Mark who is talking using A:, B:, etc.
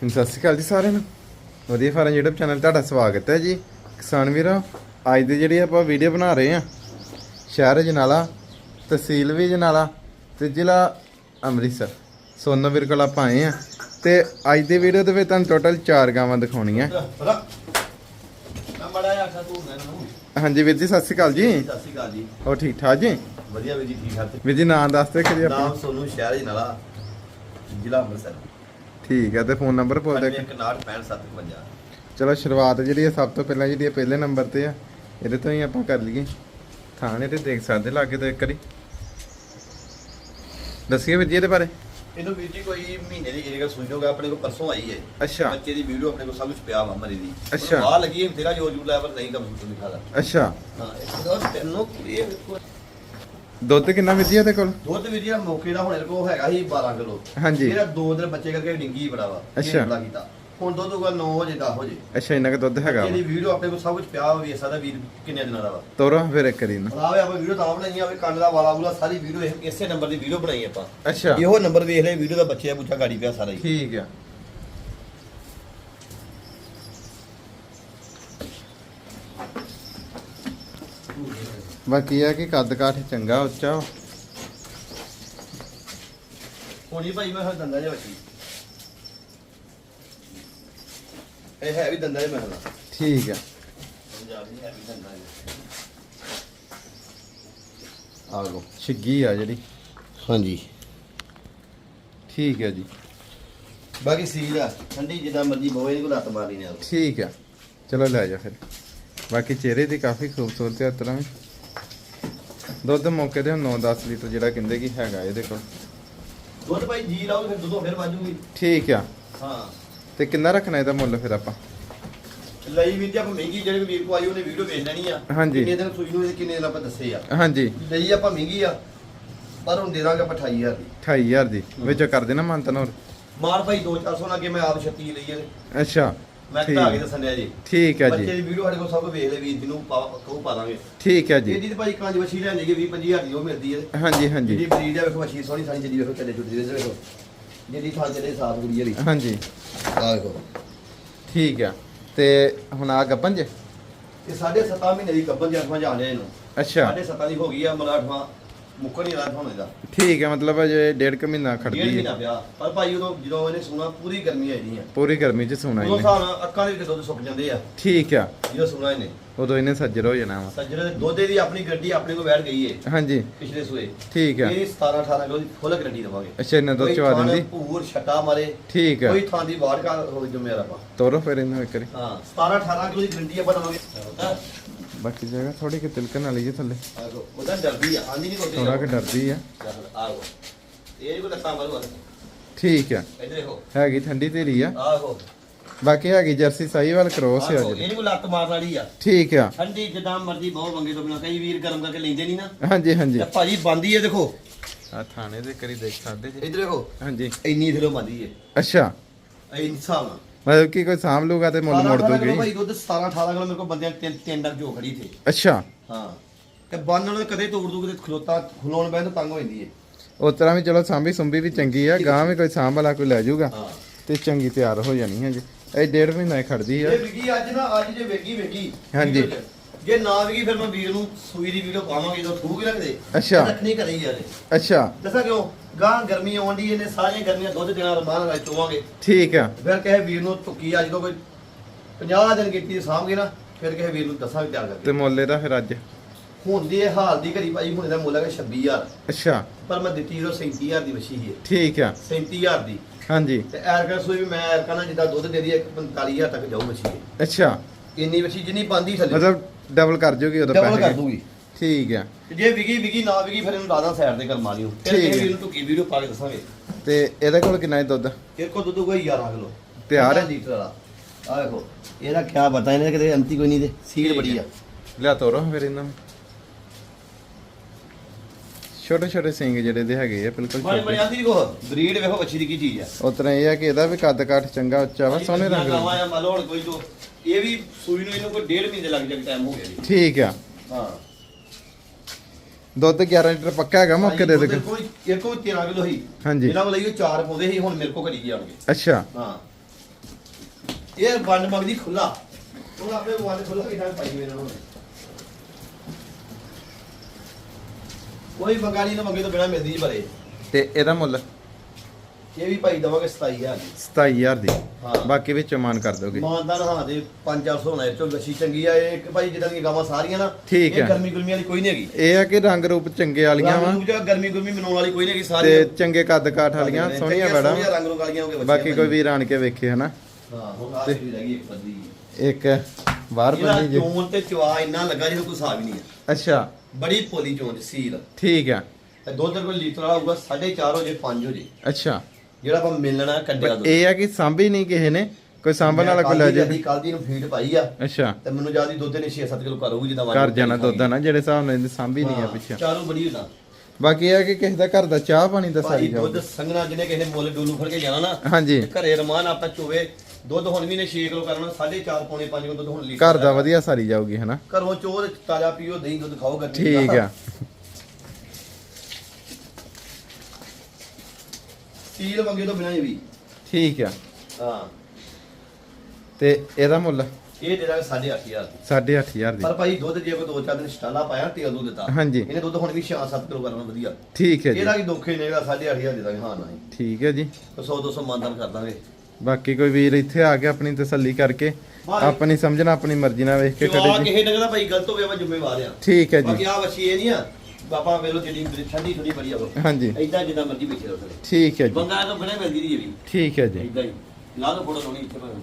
A: ਸਤਿ ਸ਼੍ਰੀ ਅਕਾਲ ਜੀ ਸਾਰਿਆਂ ਨੂੰ। ਵਧੀਆ ਫਾਰਮ YouTube ਚੈਨਲ ਤੁਹਾਡਾ ਸਵਾਗਤ ਹੈ ਜੀ। ਕਿਸਾਨ ਵੀਰੋ ਅੱਜ ਦੀ ਜਿਹੜੀ ਆਪਾਂ ਵੀਡੀਓ ਬਣਾ ਰਹੇ ਆ ਸ਼ਹਿਰ ਜਨਾਲਾ ਤਹਿਸੀਲ ਵੀ ਜਨਾਲਾ ਤੇ ਜ਼ਿਲ੍ਹਾ ਅੰਮ੍ਰਿਤਸਰ। ਸੋਨੋ ਵੀਰ ਕੋਲ ਆਪਾਂ ਆਏ ਆ ਤੇ ਅੱਜ ਦੀ ਵੀਡੀਓ ਦੇ ਵਿੱਚ ਤੁਹਾਨੂੰ ਟੋਟਲ 4 ਗਾਵਾਂ ਦਿਖਾਉਣੀਆਂ। ਹਾਂਜੀ ਵੀਰ ਜੀ ਸਤਿ ਸ਼੍ਰੀ ਅਕਾਲ ਜੀ।
B: ਸਤਿ ਸ਼੍ਰੀ ਅਕਾਲ ਜੀ।
A: ਹੋਰ ਠੀਕ ਠਾਕ ਜੀ?
B: ਵਧੀਆ ਵੀ ਜੀ ਠੀਕ ਠਾਕ।
A: ਵੀਰ ਜੀ ਨਾਮ ਦੱਸ ਦਿਓ ਕਿ
B: ਨਾਮ
A: ਆਪਣਾ।
B: ਸੋਨੂੰ ਸ਼ਹਿਰ ਜੀ ਨਾਲਾ ਜ਼ਿਲ੍ਹਾ ਅੰਮ੍ਰਿਤਸਰ।
A: ਠੀਕ ਹੈ ਤੇ ਫੋਨ ਨੰਬਰ ਬੋਲ ਦਿਓ
B: 9165
A: ਚਲੋ ਸ਼ੁਰੂਆਤ ਜਿਹੜੀ ਹੈ ਸਭ ਤੋਂ ਪਹਿਲਾਂ ਜਿਹੜੀ ਹੈ ਪਹਿਲੇ ਨੰਬਰ ਤੇ ਆ ਇਹਦੇ ਤੋਂ ਹੀ ਆਪਾਂ ਕਰ ਲਈਏ। ਥਾਣੇ ਤੇ ਦੇਖ ਸਕਦੇ ਲਾਗੇ ਤੋਂ ਇੱਕ ਵਾਰੀ। ਦੱਸਿਏ ਵੀਰ ਜੀ ਇਹਦੇ ਬਾਰੇ।
B: ਇਹਨੂੰ ਵੀਰ ਜੀ ਕੋਈ ਮਹੀਨੇ ਦੀ ਏਰੀਆ ਸੂਈ ਹੋਗਾ ਆਪਣੇ ਕੋਲ ਪਰਸੋਂ ਆਈ ਹੈ
A: ਅੱਛਾ।
B: ਬੱਚੇ ਦੀ ਵੀਡੀਓ ਆਪਣੇ ਕੋਲ ਸਭ ਕੁਝ ਪਿਆ ਵਾ ਮਰੀ ਦੀ।
A: ਅੱਛਾ।
B: ਆ ਲੱਗੀ ਹੈ ਤੇਰਾ YouTube ਲੈਵਲ ਨਹੀਂ ਕੰਮ ਸੁਣ ਦਿਖਾ ਦਾ
A: ਅੱਛਾ।
B: ਹਾਂ ਇੱਕ ਦੋ ਤੈਨੂੰ ਕੁੜੀ
A: ਦੁੱਧ ਕਿੰਨਾ ਵੀਰ ਜੀ ਇਹਦੇ ਕੋਲ?
B: ਦੁੱਧ ਵੀਰ ਜੀ ਦਾ ਮੌਕੇ ਦਾ ਹੁਣ ਇਹਦੇ ਕੋਲ ਹੈਗਾ ਸੀ 12 ਕਿਲੋ।
A: ਹਾਂਜੀ।
B: ਇਹਦਾ ਦੋ ਦਿਨ ਬੱਚੇ ਕਰਕੇ ਡਿੰਗੀ ਬੜਾ ਵਾ
A: ਅੱਛਾ।
B: ਬੜਾ ਕੀਤਾ ਹੁਣ ਦੁੱਧ ਹੋਗਾ 9 ਵਜੇ 10 ਵਜੇ।
A: ਅੱਛਾ ਇੰਨਾ ਕੁ ਦੁੱਧ ਹੈਗਾ
B: ਇਹਦੀ
A: ਵਾ।
B: ਵੀਡੀਓ ਆਪਣੇ ਕੋਲ ਸਭ ਕੁਝ ਪਿਆ ਵਾ ਵੀ ਸਾਡਾ ਵੀਰ ਕਿੰਨੇ ਦਿਨਾਂ ਦਾ ਵਾ।
A: ਤੋਰੋ ਫਿਰ ਇੱਕ ਵਾਰੀ ਨਾ
B: ਆਵੇ ਆਪਾਂ ਵੀਡੀਓ ਤਾਂ ਬਣਾਈ ਆਵੇ ਕੰਨ ਦਾ ਵਾਲਾ ਵੂਲਾ ਸਾਰੀ ਵੀਡੀਓ ਇਸੇ ਨੰਬਰ ਦੀ ਵੀਡੀਓ ਬਣਾਈ ਆਪਾਂ।
A: ਅੱਛਾ।
B: ਇਹੋ ਨੰਬਰ ਵੇਖ ਲੈ ਵੀਡੀਓ ਦਾ ਬੱਚੇ ਆ ਪੁੱਛਾ ਗਾੜੀ ਪਿਆ ਸਾਰਾ ਹੀ।
A: ਠੀਕ ਆ। ਬਾਕੀ ਇਹ ਆ ਕਿ ਕੱਦ ਕਾਠ ਚੰਗਾ ਉੱਚਾ। ਵਾ।
B: ਹੋਣੀ ਭਾਈ ਮੈਂ ਹਾਂ ਦੰਦਾ ਜਿਹਾ ਬੱਚੀ ਇਹ ਹੈ ਵੀ ਦੰਦਾ ਜਿਹਾ ਮੈਂ ਹਾਂ
A: ਠੀਕ ਆ।
B: ਪੰਜਾਬੀ ਹੈ ਵੀ ਦੰਦਾ ਜਿਹਾ। ਆ ਲੋ
A: ਛਿੱਗੀ ਆ ਜਿਹੜੀ।
B: ਹਾਂਜੀ।
A: ਠੀਕ ਹੈ ਜੀ।
B: ਬਾਕੀ ਸੀਲ ਆ ਠੰਡੀ ਜਿੱਦਾਂ ਮਰਜ਼ੀ ਬੋਏ ਨਹੀਂ ਕੋ ਲੱਤ ਮਾਰੀ ਨੇ
A: ਠੀਕ ਆ। ਚਲੋ ਲੈ ਜਾ ਫਿਰ। ਬਾਕੀ ਚਿਹਰੇ ਦੀ ਕਾਫੀ ਖੂਬਸੂਰਤ ਹੈ ਤਰ੍ਹਾਂ ਵੀ। ਦੁੱਧ ਮੌਕੇ ਤੇ 9-10 ਲੀਟਰ ਜਿਹੜਾ ਕਹਿੰਦੇ ਕਿ ਹੈਗਾ ਇਹਦੇ ਕੋਲ।
B: ਦੁੱਧ ਭਾਈ ਜੀ ਲਾਓ ਫਿਰ ਦੁੱਧੋਂ ਫਿਰ ਵਾਜੂਗੀ।
A: ਠੀਕ ਆ।
B: ਹਾਂ।
A: ਤੇ ਕਿੰਨਾ ਰੱਖਣਾ ਇਹਦਾ ਮੁੱਲ ਫਿਰ ਆਪਾਂ?
B: ਲਈ ਵੀਰ ਜੀ ਆਪਾਂ ਮਹਿੰਗੀ ਜਿਹੜੇ ਵੀਰ ਕੋ ਆਈ ਉਹਨੇ ਵੀਡੀਓ ਵੇਚ ਲੈਣੀ ਆ।
A: ਹਾਂਜੀ।
B: ਕਿੰਨੇ ਦਿਨ ਸੂਈ ਨੂੰ ਇਹ ਕਿੰਨੇ ਦਿਨ ਆਪਾਂ ਦੱਸੇ ਆ।
A: ਹਾਂਜੀ।
B: ਲਈ ਆਪਾਂ ਮਹਿੰਗੀ ਆ ਪਰ ਹੁਣ ਦੇ ਦਾਂਗੇ ਆਪਾਂ 28000 ਦੀ।
A: 28000 ਦੀ। ਵਿੱਚੋਂ ਕਰ ਦੇਣਾ ਮੰਤਨ ਹੋਰ।
B: ਮਾਰ ਭਾਈ 2-400 ਨਾਲ ਕੇ ਮੈਂ ਆਪ 36 ਲਈ ਇਹਦੇ
A: ਅੱਛਾ।
B: ਮੈਂ
A: ਠੀਕ।
B: ਘਟਾ ਕੇ ਦੱਸਣ ਡਿਆ ਜੀ।
A: ਠੀਕ ਹੈ
B: ਬੱਚੇ
A: ਜੀ।
B: ਦੀ ਵੀਡੀਓ ਸਾਡੇ ਕੋਲ ਸਭ ਕੁਝ ਵੇਖ ਲੈ ਵੀਰ ਜਿਹਨੂੰ ਪਾ ਕਹੂ ਪਾ ਦਾਂਗੇ।
A: ਠੀਕ ਹੈ ਜੀ।
B: ਇਹਦੀ ਤੇ ਭਾਈ ਕੰਜ ਵਛੀ ਲੈਣ ਜਾਈਏ 20 25000 ਦੀ ਉਹ ਮਿਲਦੀ ਹੈ।
A: ਹਾਂਜੀ
B: ਜਿਹੜੀ
A: ਹਾਂਜੀ
B: ਬਰੀਡ ਆ ਵੇਖੋ ਵਛੀ ਸੋਹਣੀ ਸਾਰੀ ਜਿਹੜੀ ਵੇਖੋ ਚੱਲੇ ਚੁੱਟੀ ਦੇ ਵੇਖੋ। ਜਿਹੜੀ ਥਾਂ ਚੱਲੇ ਸਾਫ਼ ਗੁੜੀ ਵਾਲੀ।
A: ਹਾਂਜੀ।
B: ਆ ਵੇਖੋ।
A: ਠੀਕ ਆ ਤੇ ਹੁਣ ਆ ਗੱਪਨ ਜੇ?
B: ਇਹ ਸਾਢੇ 7 ਮਹੀਨੇ ਦੀ ਕੱਬਨ ਜਸਮਾ ਜਾ ਲਿਆ ਇਹਨੂੰ।
A: ਅੱਛਾ।
B: ਸਾਢੇ 7 ਦੀ ਹੋ ਗਈ ਆ ਮਤਲਬ ਅੱਠਵਾਂ ਮੁੱਕਣ ਹੀ ਰਾਤ ਹੋਣੇ ਦਾ
A: ਠੀਕ ਹੈ ਮਤਲਬ ਅਜੇ ਡੇਢ ਕੁ ਮਹੀਨਾ
B: ਡੇਢ
A: ਖੜਦੀ
B: ਮਹੀਨਾ
A: ਹੈ
B: ਪਿਆ। ਪਰ ਭਾਈ ਉਦੋਂ ਜਦੋਂ ਇਹਨੇ ਸੁਣਾ ਪੂਰੀ ਗਰਮੀ ਆਈ ਨਹੀਂ ਆ।
A: ਪੂਰੀ ਗਰਮੀ ਚ ਸੋਣਾ
B: ਉਦੋਂ
A: ਇਹਨੇ
B: ਹਿਸਾਬ ਨਾਲ ਅੱਖਾਂ ਦੇ ਵਿੱਚ ਦੁੱਧ ਸੁੱਕ ਜਾਂਦੇ ਆ।
A: ਠੀਕ ਆ।
B: ਜਦੋਂ ਸੁਣਾ ਇਹਨੇ।
A: ਉਦੋਂ ਇਹਨੇ ਸੱਜਰ ਹੋ ਜਾਣਾ ਵਾ।
B: ਸੱਜਰੇ ਦੇ ਦੋਦੇ ਦੀ ਆਪਣੀ ਗੱਡੀ ਆਪਣੇ ਕੋਲ ਬੈਠ ਗਈ ਏ।
A: ਹਾਂਜੀ।
B: ਪਿਛਲੇ ਸੂਏ।
A: ਠੀਕ ਆ।
B: ਇਹ 17 18 ਕਿਲੋ ਦੀ ਫੁੱਲ ਗਰੰਟੀ ਦਵਾਂਗੇ।
A: ਅੱਛਾ ਇਹਨਾਂ ਦੁੱਧ ਚਵਾ ਦਿੰਦੀ?
B: ਭੂਰ ਛੱਟਾ ਮਾਰੇ।
A: ਠੀਕ ਆ।
B: ਕੋਈ ਥਾਂ ਦੀ ਵਾੜ ਕਾ ਹੋ ਜਮੇਰ ਆਪਾਂ।
A: ਤੋਰੋ ਫਿਰ ਇਹਨੂੰ ਇੱਕ ਵਾਰੀ।
B: ਹਾਂ 17 18 ਕਿਲੋ ਦੀ ਗਰੰਟੀ ਆਪਾਂ ਦਵਾਂਗੇ।
A: ਬਾਕੀ ਜਗ੍ਹਾ ਥੋੜੀ ਕਿ ਤਿਲਕਣ ਵਾਲੀ ਜੇ ਥੱਲੇ।
B: ਉਹਦਾ ਡਰਦੀ ਆ। ਆਂਦੀ ਨਹੀਂ ਕੋਈ
A: ਥੋੜਾ ਕਿ ਡਰਦੀ। ਆ।
B: ਆਗੋ ਇਹ ਕੋਈ ਲੱਤਾਂ ਮਾਰੂ
A: ਠੀਕ ਆ। ਹੈਗੀ ਠੰਡੀ ਤੇਰੀ ਆ।
B: ਆਹੋ।
A: ਬਾਕੀ ਹੈਗੀ ਜਰਸੀ ਸਾਈਵਾਲ ਕ੍ਰੋਸ ਆ
B: ਆਹੋ, ਇਹ
A: ਜਿਹੜੀ
B: ਨਹੀਂ ਕੋਈ ਲੱਤ ਮਾਰਨ ਵਾਲੀ ਆ।
A: ਠੀਕ ਆ।
B: ਠੰਡੀ ਜਿੱਦਾਂ ਮਰਜ਼ੀ ਬਹੁਤ ਬੰਗੇ ਤੋਂ ਬਿਨਾ। ਕਈ ਵੀਰ ਗਰਮ ਕਰਕੇ ਲੈਂਦੇ ਨਹੀਂ ਨਾ।
A: ਹਾਂਜੀ ਹਾਂਜੀ।
B: ਤੇ ਭਾਜੀ ਬੰਦੀ ਹੈ ਦੇਖੋ।
A: ਆ ਥਾਣੇ ਦੇ ਕਰੀ ਦੇਖ ਸਕਦੇ ਜੀ।
B: ਇੱਧਰ ਦੇਖੋ।
A: ਹਾਂਜੀ।
B: ਇੰਨੀ ਥਿਰੋ ਬੰਦੀ ਹੈ
A: ਅੱਛਾ।
B: ਇਹ ਨਾਲ।
A: ਮਤਲਬ ਕਿ ਕੋਈ ਸਾਂਭ ਲੂਗਾ ਤੇ ਮੁੱਲ ਮੋੜ
B: 17 ਕਿਲੋ
A: ਦੂਗੀ।
B: ਭਾਈ ਦੁੱਧ 17 18 ਕਿਲੋ ਮੇਰੇ ਕੋਲ ਬੰਦਿਆਂ ਤਿੰਨ ਤਿੰਨ ਡਰ ਜੋ ਖੜੀ ਥੇ
A: ਅੱਛਾ।
B: ਹਾਂ। ਤੇ ਬੰਨ ਨਾਲ ਕਦੇ ਤੋੜ ਦੂ ਕਿਤੇ ਖਲੋਤਾ ਖਲੋਣ ਬੈਠ ਤੰਗ ਹੋ ਜਾਂਦੀ ਹੈ
A: ਉਸ ਤਰ੍ਹਾਂ ਵੀ ਚਲੋ ਸਾਂਭੀ ਸੁੰਭੀ ਵੀ ਚੰਗੀ ਆ ਗਾਂ ਵੀ ਕੋਈ ਸਾਂਭ ਵਾਲਾ ਕੋਈ ਲੈ ਜਾਊਗਾ ਤੇ ਚੰਗੀ ਤਿਆਰ ਹੋ ਜਾਣੀ ਹੈ ਜੀ। ਇਹ ਡੇਢ ਮਹੀਨਾ ਖੜਦੀ ਆ।
B: ਇਹ ਅੱਜ ਨਾ ਅੱਜ ਜੇ ਵੇਗੀ ਵੇਗੀ
A: ਹਾਂਜੀ।
B: ਜੇ ਨਾ ਵਿਕੀ ਫਿਰ ਮੈਂ ਵੀਰ ਨੂੰ ਸੂਈ ਦੀ ਵੀਡੀਓ ਪਾਵਾਂਗੇ ਜਦੋਂ ਠੂਕ ਰੱਖਦੇ।
A: ਅੱਛਾ।
B: ਰੱਖਣੀ ਕਰੀ ਯਾਰ
A: ਅੱਛਾ।
B: ਦੱਸਾਂ ਕਿਉਂ? ਗਾਂ ਗਰਮੀ ਆਉਂਦੀ ਇਹਨੇ ਸਾਰੀਆਂ ਗਰਮੀਆਂ ਦੁੱਧ ਦੇਣਾ ਰਮਾਨ ਨਾਲ ਚੋਵਾਂਗੇ।
A: ਠੀਕ ਆ।
B: ਫਿਰ ਕਹੇ ਵੀਰ ਨੂੰ ਟੁੱਕੀ ਅੱਜ ਤੋਂ ਕੋਈ 50 ਦਿਨ ਕੀਤੀ ਸਾਂਭਗੇ ਨਾ ਫਿਰ ਕਹੇ ਵੀਰ ਨੂੰ ਦੱਸਾਂਗੇ ਤਿਆਰ
A: ਤੇ
B: ਕਰਕੇ
A: ਮੁੱਲ ਇਹਦਾ ਫਿਰ ਅੱਜ?
B: ਹੁਣ ਦੀ ਇਹ ਹਾਲ ਦੀ ਘੜੀ ਭਾਈ ਹੁਣ ਇਹਦਾ ਮੁੱਲ ਹੈਗਾ 26000
A: ਅੱਛਾ।
B: ਪਰ ਮੈਂ ਦਿੱਤੀ ਜਦੋਂ 37000 ਦੀ ਵਛੀ ਹੈ
A: ਠੀਕ ਆ।
B: 37000 ਦੀ।
A: ਹਾਂਜੀ।
B: ਤੇ ਐਰਕਾ ਸੂਈ ਵੀ ਮੈਂ ਐਰਕਾ ਨਾਲ ਜਿੱਦਾਂ ਦੁੱਧ ਦੇ ਦੀ 45000 ਤੱਕ ਜਾਊ ਇਹ।
A: ਅੱਛਾ।
B: ਇੰਨੀ ਵਛੀ ਜਿੰਨੀ ਪਾਉਂਦੀ ਥੱਲੇ।
A: ਮਤਲਬ ਡਬਲ ਕਰ ਜੂਗੀ ਉਹਦਾ
B: ਡਬਲ ਕਰ
A: ਪੈਸੇ
B: ਦੂਗੀ।
A: ਠੀਕ ਆ।
B: ਤੇ ਜੇ ਵਿਗੀ ਵਿਗੀ ਨਾ ਵਿਗੀ ਫਿਰ ਇਹਨੂੰ ਲਾਦਾ ਸਾਈਡ ਤੇ ਕਰਮਾ ਲਿਓ ਫਿਰ
A: ਠੀਕ
B: ਇਹ
A: ਹੈ।
B: ਵੀਰ ਨੂੰ ਟੁੱਕੀ ਵੀਡੀਓ ਪਾ ਕੇ ਦੱਸਾਂਗੇ।
A: ਤੇ ਇਹਦੇ ਕੋਲ ਕਿੰਨਾ ਹੈ ਦੁੱਧ?
B: ਇਹ ਕੋ ਦੁੱਧ ਕੋਈ 11 ਕਿਲੋ।
A: ਤਿਆਰ ਹੈ?
B: ਲੀਟਰ ਵਾਲਾ। ਆ ਦੇਖੋ ਇਹਦਾ ਕੀ ਪਤਾ ਇਹਨੇ ਕਿਤੇ ਅੰਤੀ ਕੋਈ ਨਹੀਂ ਦੇ। ਸੀਲ ਬੜੀ ਆ।
A: ਲਿਆ ਤੋਰੋ ਫਿਰ ਇਹਨਾਂ ਨੂੰ। ਛੋਟੇ ਛੋਟੇ ਸਿੰਘ ਜਿਹੜੇ ਦੇ ਹੈਗੇ ਆ ਬਿਲਕੁਲ
B: ਬੜੀ ਬੜੀ
A: ਛੋਟੇ।
B: ਆਂਦੀ ਕੋ ਬਰੀਡ ਵੇਖੋ ਬੱਚੀ ਦੀ ਕੀ ਚੀਜ਼ ਆ।
A: ਉਸ ਤਰ੍ਹਾਂ ਇਹ ਆ ਕਿ ਇਹਦਾ ਵੀ ਕੱਦ ਕਾਠ ਚੰਗਾ ਉੱਚਾ ਵਾ ਸੋਹਣੇ ਰੰਗ ਦਾ।
B: ਲਓ ਹੁਣ ਕੋਈ ਜੋ ਇਹ ਵੀ ਸੂਈ ਨੂੰ ਇਹਨੂੰ ਕੋਈ ਡੇਢ ਮਹੀਨੇ ਲੱਗ ਜਾਏ ਟਾਈਮ ਹੋ ਗਿਆ ਜੀ।
A: ਠੀਕ ਆ।
B: ਹਾਂ।
A: ਦੁੱਧ 11 ਲੀਟਰ ਪੱਕਾ ਹੈਗਾ ਮੌਕੇ ਦੇ ਦੇ
B: ਕੋਈ ਇੱਕ ਕੋਈ 13 ਕਿਲੋ ਹੀ।
A: ਹਾਂਜੀ।
B: ਇਹਨਾਂ ਕੋਲ ਲਈ 4 ਪਾਉਂਦੇ ਸੀ ਹੁਣ ਮੇਰੇ ਕੋ ਘੜੀ ਜਾਣਗੇ
A: ਅੱਛਾ।
B: ਹਾਂ। ਇਹ ਵੰਡ ਮੰਗਦੀ ਖੁੱਲਾ ਹੁਣ ਆਪੇ ਵੰਡ ਖੁੱਲਾ ਕਿਦਾਂ ਪਾਈ ਮੇਰੇ ਨਾਲ ਕੋਈ ਬੰਗਾਲੀ ਨਾ ਮੰਗੇ ਤੋਂ ਬਿਨਾ ਮਿਲਦੀ ਜੀ ਭਰੇ।
A: ਤੇ ਇਹਦਾ ਮੁੱਲ?
B: ਇਹ ਵੀ ਭਾਈ ਦਵਾਂਗੇ 27000
A: 27000 ਦੀ।
B: ਹਾਂ।
A: ਬਾਕੀ ਵਿੱਚੋਂ ਮਾਨ ਕਰ ਦੋਗੇ।
B: ਮਾਨਦਾਨ ਹਾਂ ਦੇ 5-400 ਹੋਣਾ ਇਹ ਚੋਂ ਲੱਛੀ ਚੰਗੀ ਆ ਇਹ ਭਾਈ ਜਿੱਦਾਂ ਦੀਆਂ ਗਾਵਾਂ ਸਾਰੀਆਂ ਨਾ
A: ਠੀਕ
B: ਇਹ। ਗਰਮੀ ਗੁਰਮੀ ਵਾਲੀ ਕੋਈ ਨਹੀਂ ਹੈਗੀ।
A: ਇਹ ਆ ਕਿ ਰੰਗ ਰੂਪ ਚੰਗੇ ਵਾਲੀਆਂ ਵਾ।
B: ਰੰਗ ਰੂਪ ਚ ਗਰਮੀ ਗੁਰਮੀ ਮਨਾਉਣ ਵਾਲੀ ਕੋਈ ਨਹੀਂ ਹੈਗੀ
A: ਤੇ
B: ਸਾਰੀਆਂ।
A: ਚੰਗੇ ਕੱਦ ਕਾਠ ਵਾਲੀਆਂ ਸੋਹਣੀਆਂ ਬੜਾ
B: ਸੋਹਣੀਆਂ ਰੰਗ ਰੰਗ ਵਾਲੀਆਂ ਹੋ ਕੇ
A: ਬਾਕੀ ਕੋਈ ਵੀਰ ਆਣ ਕੇ ਵੇਖੇ ਹਨਾ?
B: ਹਾਂ ਹੁਣ ਆ ਵੀ ਰਹਿ ਗਈ ਇੱਕ ਬੱਦੀ।
A: ਇੱਕ ਬਾਹਰ
B: ਇਹਦਾ
A: ਜੀ।
B: ਚੋਣ ਤੇ ਚਵਾ ਇੰਨਾ ਲੱਗਾ ਜਿਹਨੂੰ ਕੋਈ ਹਿਸਾਬ ਹੀ ਨਹੀਂ ਹੈ।
A: ਅੱਛਾ।
B: ਬੜੀ ਪੋਲੀ ਚੋਣ ਸੀਲ।
A: ਠੀਕ ਆ।
B: ਤੇ ਦੁੱਧ ਕੋਈ ਲੀਟਰ ਹੋਊਗਾ 4.5 ਹੋ ਜੇ 5 ਹੋ ਜੇ।
A: ਅੱਛਾ।
B: ਜਿਹੜਾ ਆਪਾਂ ਮਿਲਣਾ ਕੱਢਿਆ ਦੁੱਧ।
A: ਇਹ ਆ ਕਿ ਸਾਂਭੀ ਨਹੀਂ ਕਿਸੇ ਨੇ ਕੋਈ ਸਾਂਭਣ ਵਾਲਾ ਕੋਈ ਲੈ ਜੇ।
B: ਕੱਲ ਦੀ ਨੂੰ ਫੀਡ ਪਾਈ ਆ
A: ਅੱਛਾ।
B: ਤੇ ਮੈਨੂੰ ਜ਼ਿਆਦਾ ਦੁੱਧ ਨੇ 6-7 ਕਿਲੋ ਕਰੂਗੀ ਜਿੱਦਾਂ
A: ਘਰ ਜਾਣਾ ਦੁੱਧ ਨਾ ਜਿਹੜੇ ਹਿਸਾਬ ਨਾਲ ਇਹਦੀ ਸਾਂਭੀ ਨਹੀਂ ਆ ਪਿੱਛੇ।
B: ਚਾਰੂ ਬੜੀ ਹੁੰਦਾ
A: ਬਾਕੀ ਇਹ ਆ ਕਿ ਕਿਸੇ ਦਾ ਘਰ ਦਾ ਚਾਹ ਪਾਣੀ ਦਾ ਸਾਰੀ
B: ਦੁੱਧ
A: ਜਾਊ
B: ਸੰਗਣਾ ਜਿਹਨੇ ਕਿਸੇ ਨੇ ਮੁੱਲ ਡੋਲੂ ਫੜ ਕੇ ਜਾਣਾ ਨਾ
A: ਹਾਂਜੀ।
B: ਘਰੇ ਰਮਾਨ ਆਪਾਂ ਚੋਵੇ ਦੁੱਧ ਹੁਣ ਵੀ ਨੇ 6 ਕਿਲੋ ਕਰਨਾ 4.5 ਪੌਣੇ 5 ਕਿਲੋ ਦੁੱਧ ਹੁਣ ਲੀਟਰ
A: ਘਰ ਦਾ ਵਧੀਆ ਸਾਰੀ ਜਾਊਗੀ ਹਨਾ?
B: ਘਰੋਂ ਚੋਰ ਤਾਜ਼ਾ ਪੀਓ ਦਹੀਂ ਦੁੱਧ ਖਾਓ ਗਰਮੀ
A: ਠੀਕ
B: ਦਾ।
A: ਆ।
B: ਸੀਲ ਮੰਗੇ ਤੋਂ ਬਿਨਾਂ ਹੀ ਵੀ।
A: ਠੀਕ ਆ।
B: ਹਾਂ।
A: ਤੇ ਇਹਦਾ ਮੁੱਲ?
B: ਇਹ ਦੇ ਦਾਂਗੇ 8500
A: 8500 ਦੀ।
B: ਪਰ ਭਾਈ ਦੁੱਧ ਜੇ ਕੋਈ ਦੋ ਚਾਰ ਦਿਨ ਸਟਾਲਾ ਪਾਇਆ ਤੇਲ ਦੁੱਧ ਦਿੱਤਾ।
A: ਹਾਂਜੀ।
B: ਇਹਨੇ ਦੁੱਧ ਹੁਣ ਵੀ 6-7 ਕਿਲੋ ਕਰਨਾ ਵਧੀਆ।
A: ਠੀਕ ਹੈ ਜੀ।
B: ਇਹਦਾ ਕੀ ਦੁੱਖ ਹੀ ਨਹੀਂਗਾ 8500 ਦੇ ਦਾਂਗੇ ਹਾਂ ਨਾ
A: ਠੀਕ ਹੈ ਜੀ।
B: 100 200 ਮਾਨਦਾਨ ਕਰ ਦਾਂਗੇ।
A: ਬਾਕੀ ਕੋਈ ਵੀਰ ਇੱਥੇ ਆ ਕੇ ਆਪਣੀ ਤਸੱਲੀ ਕਰਕੇ
B: ਬਾਕੀ-
A: ਆਪਣੀ ਸਮਝਣਾ ਆਪਣੀ ਮਰਜ਼ੀ ਨਾਲ ਵੇਖ ਕੇ ਕਰੇ ਜੀ।
B: ਕਿਸੇ ਡੰਗਰ ਦਾ ਭਾਈ ਗਲਤ ਹੋ ਗਿਆ ਮੈਂ ਜ਼ਿੰਮੇਵਾਰ ਆ।
A: ਠੀਕ ਹੈ
B: ਬਾਕੀ
A: ਜੀ
B: ਆ ਬੱਚੀ ਇਹ ਨਹੀਂ ਆ ਬਾਪਾ ਵੇਲੋ ਜਿਹੜੀ ਠੰਡੀ ਥੋੜੀ ਬੜੀ ਆ
A: ਹਾਂਜੀ।
B: ਐਦਾਂ ਜਿੱਦਾਂ ਮਰਜ਼ੀ ਵੇਚੇ ਰਹੋ
A: ਠੀਕ ਹੈ ਜੀ।
B: ਬੰਗਾ ਤੋਂ ਬਣੇ ਮਿਲਦੀ ਵੀ।
A: ਠੀਕ ਹੈ ਜੀ।
B: ਐਦਾਂ ਹੀ। ਲਾ ਲਓ ਫੋਟੋ ਲਾਉਣੀ ਇੱਥੇ ਭਾਵੇਂ।